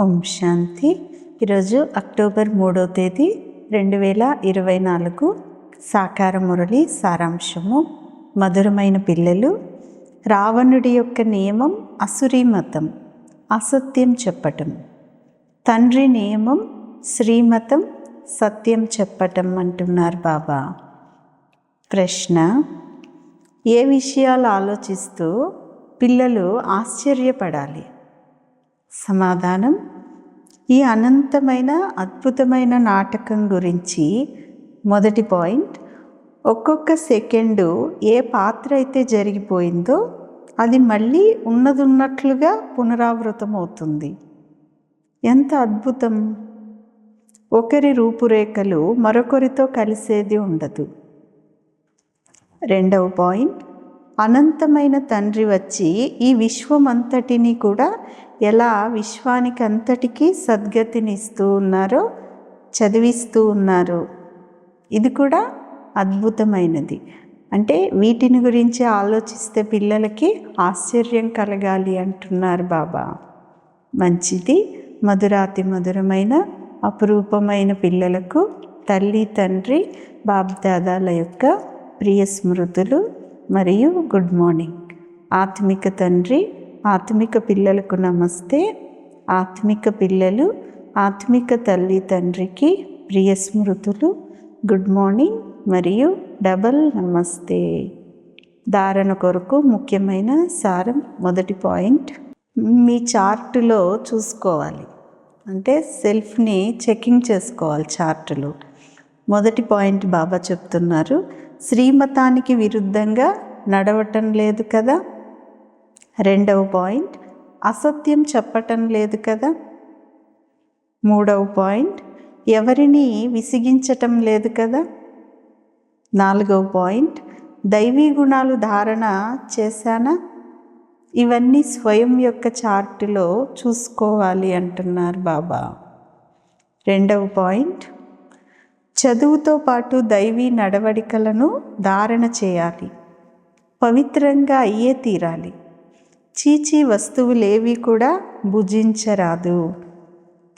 ఓం శాంతి. ఈరోజు అక్టోబర్ మూడో తేదీ రెండు వేల ఇరవై నాలుగు సాకార మురళి సారాంశము. మధురమైన పిల్లలు రావణుడి యొక్క నియమం అసురీ మతం అసత్యం చెప్పటం. తండ్రి నియమం శ్రీమతం సత్యం చెప్పటం అంటున్నారు బాబా. ప్రశ్న ఏ విషయాలు ఆలోచిస్తూ పిల్లలు ఆశ్చర్యపడాలి? సమాధానం. ఈ అనంతమైన అద్భుతమైన నాటకం గురించి మొదటి పాయింట్. ఒక్కొక్క సెకండు ఏ పాత్ర అయితే జరిగిపోయిందో అది మళ్ళీ ఉన్నదున్నట్లుగా పునరావృతం అవుతుంది. ఎంత అద్భుతం! ఒకరి రూపురేఖలు మరొకరితో కలిసేది ఉండదు. రెండవ పాయింట్. అనంతమైన తండ్రి వచ్చి ఈ విశ్వం అంతటిని కూడా ఎలా విశ్వానికి అంతటికీ సద్గతిని ఇస్తూ ఉన్నారో చదివిస్తూ ఉన్నారు. ఇది కూడా అద్భుతమైనది. అంటే వీటిని గురించి ఆలోచిస్తే పిల్లలకి ఆశ్చర్యం కలగాలి అంటున్నారు బాబా. మంచిది మధురాతి మధురమైన అపురూపమైన పిల్లలకు తల్లి తండ్రి బాబ్దాదాల యొక్క ప్రియ స్మృతులు మరియు గుడ్ మార్నింగ్. ఆత్మిక తండ్రి ఆత్మిక పిల్లలకు నమస్తే. ఆత్మిక పిల్లలు ఆత్మిక తల్లి తండ్రికి ప్రియ స్మృతులు గుడ్ మార్నింగ్ మరియు డబల్ నమస్తే. ధారణ కొరకు ముఖ్యమైన సారం మొదటి పాయింట్. మీ చార్టులో చూసుకోవాలి. అంటే సెల్ఫ్ని చెకింగ్ చేసుకోవాలి చార్టులో. మొదటి పాయింట్ బాబా చెప్తున్నారు. శ్రీమతానికి విరుద్ధంగా నడవటం లేదు కదా? రెండవ పాయింట్ అసత్యం చెప్పటం లేదు కదా? మూడవ పాయింట్ ఎవరిని విసిగించటం లేదు కదా? నాలుగవ పాయింట్ దైవీ గుణాలు ధారణ చేశానా? ఇవన్నీ స్వయం యొక్క చార్టులో చూసుకోవాలి అంటున్నారు బాబా. రెండవ పాయింట్ చదువుతో పాటు దైవీ నడవడికలను ధారణ చేయాలి. పవిత్రంగా అయ్యే తీరాలి. చీచీ వస్తువులేవి కూడా భుజించరాదు.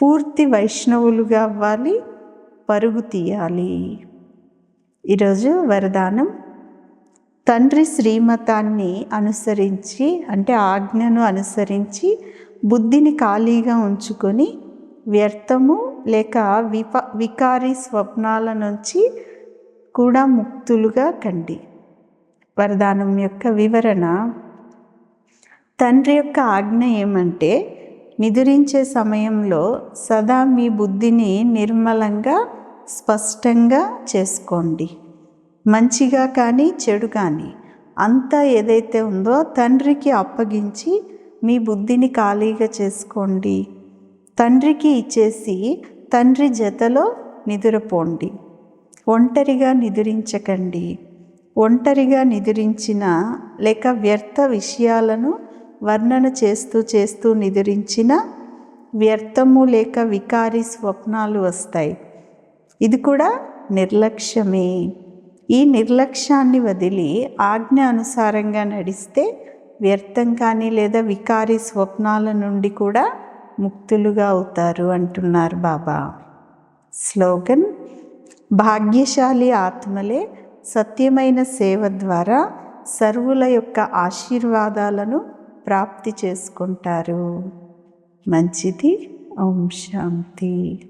పూర్తి వైష్ణవులుగా అవ్వాలి పరుగు తీయాలి. ఈరోజు వరదానం. తండ్రి శ్రీమతాన్ని అనుసరించి అంటే ఆజ్ఞను అనుసరించి బుద్ధిని ఖాళీగా ఉంచుకొని వ్యర్థము లేక విప వికారి స్వప్నాల నుంచి కూడా ముక్తులుగా కండి. వరదానం యొక్క వివరణ. తండ్రి యొక్క ఆజ్ఞ ఏమంటే నిదురించే సమయంలో సదా మీ బుద్ధిని నిర్మలంగా స్పష్టంగా చేసుకోండి. మంచిగా కానీ చెడు కానీ అంతా ఏదైతే ఉందో తండ్రికి అప్పగించి మీ బుద్ధిని ఖాళీగా చేసుకోండి. తండ్రికి ఇచ్చేసి తండ్రి జతలో నిదురపోండి. ఒంటరిగా నిదురించకండి. ఒంటరిగా నిదురించిన లేక వ్యర్థ విషయాలను వర్ణన చేస్తూ చేస్తూ నిదురించిన వ్యర్థము లేక వికారి స్వప్నాలు వస్తాయి. ఇది కూడా నిర్లక్ష్యమే. ఈ నిర్లక్ష్యాన్ని వదిలి ఆజ్ఞ అనుసారంగా నడిస్తే వ్యర్థం కానీ లేదా వికారి స్వప్నాల నుండి కూడా ముక్తులుగా అవుతారు అంటున్నారు బాబా. స్లోగన్ భాగ్యశాలి ఆత్మలే సత్యమైన సేవ ద్వారా సర్వుల యొక్క ఆశీర్వాదాలను ప్రాప్తి చేసుకుంటారు. మంచిది. ఓం శాంతి.